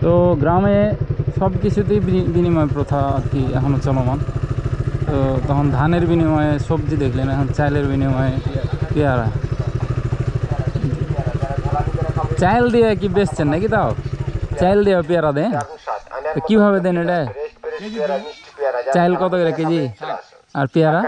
তো গ্রামে সব কিছুতেই বিনি- বিনিময় প্রথা আর কি এখনও চলমান। তো তখন ধানের বিনিময়ে সবজি দেখলেন, এখন চাইলের বিনিময়ে পেয়ারা। চাইল দিয়ে কি বেচছেন নাকি তাও? চাইল দিয়ে পেয়ারা দেন? তো কীভাবে দেন এটা? চাইল কত করে কেজি? আর পেয়ারা?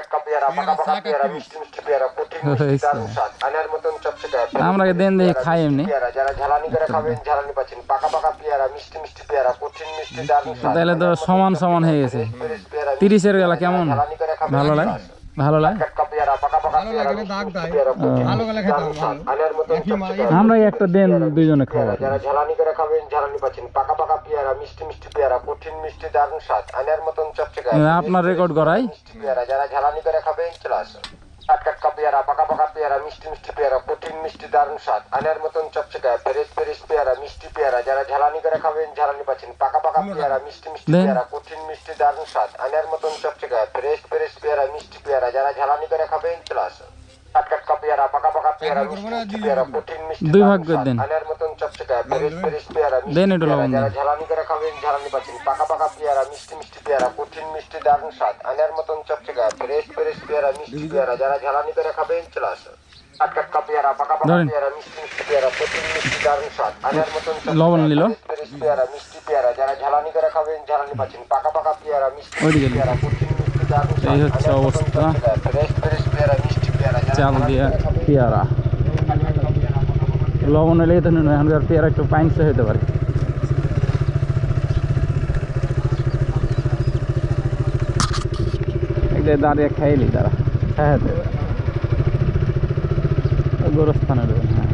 আমরা দেন খাই এমনি। যারা ঝালানি করে খাবেন ঝালানি পাচ্ছেন। পাকা পাকা পেয়ারা মিষ্টি মিষ্টি পেয়ারা কঠিন মিষ্টি দারুণ স্বাদ। তাহলে তো সমান সমান হয়ে গেছে। পেয়ারা তিরিশের গেলা কেমন? ঝালানি করে খাবেন ভালো লাগে? ভালো লাগে? আমরা একটা দেন দুইজনে খাওয়া যারা ঝালানি করে খাবেন ঝালানি পাচ্ছেন। পাকা পাকা পেয়ারা মিষ্টি মিষ্টি পেয়ারা কঠিন মিষ্টি দারুণ স্বাদ। আনার মতন চকচকে আপনার রেকর্ড করাই। মিষ্টি পেয়ারা যারা ঝালানি করে খাবেন চলে আসুন। টাটকা পেয়ারা পাকা পাকা পেয়ারা মিষ্টি মিষ্টি পেয়ারা কঠিন মিষ্টি দারুণ স্বাদ আনার মতন চকচকে ফেরেস ফেরেস পেয়ারা মিষ্টি পেয়ারা যারা ঝালানি করে খাবেন ঝালানি পাচ্ছেন পাকা পাকা পেয়ারা মিষ্টি মিষ্টি। পেয়ারা কঠিন মিষ্টি দারুণ স্বাদ আনার মতন চকচকে ফ্রেশ ফ্রেশ পেয়ারা মিষ্টি পেয়ারা যারা ঝালানি করে খাবেন আসুন টাটকা পেয়ারা পাকা পাকা পেয়ারা মিষ্টি পেয়ারা কঠিন মিষ্টি দুই ভাগ করে দেন। ফ্রেশ পেয়ারা দেন লবণ যারা ঝালানি করে খাবেন ঝালানি পাচ্ছেন পাকা পাকা পেয়ারা মিষ্টি মিষ্টি পেয়ারা কঠিন মিষ্টি দারুণ স্বাদ আনার মতন চকচকে ফ্রেশ ফ্রেশ পেয়ারা মিষ্টি পেয়ারা যারা ঝালানি করে খাবেন চলে আসুন টাটকা পেয়ারা পাকা পাকা পেয়ারা মিষ্টি মিষ্টি পেয়ারা কঠিন মিষ্টি দারুণ স্বাদ আনার মতন লবণ নিল। ফ্রেশ ফ্রেশ পেয়ারা মিষ্টি পেয়ারা যারা ঝালানি করে খাবেন ঝালানি পাচ্ছেন পাকা পাকা পেয়ারা মিষ্টি পেয়ারা কঠিন মিষ্টি দারুণ স্বাদ এই হচ্ছে অবস্থা। পেয়ারা মিষ্টি পেয়ারা চাল দিয়ে পেয়ারা। লবণ হলে তো নুন এখনকার পেয়ারা একটু পাইনসে হতে পারে একটা দাঁড়িয়ে খাইলি তারা হ্যাঁ গোরস্থানে দেবেন হ্যাঁ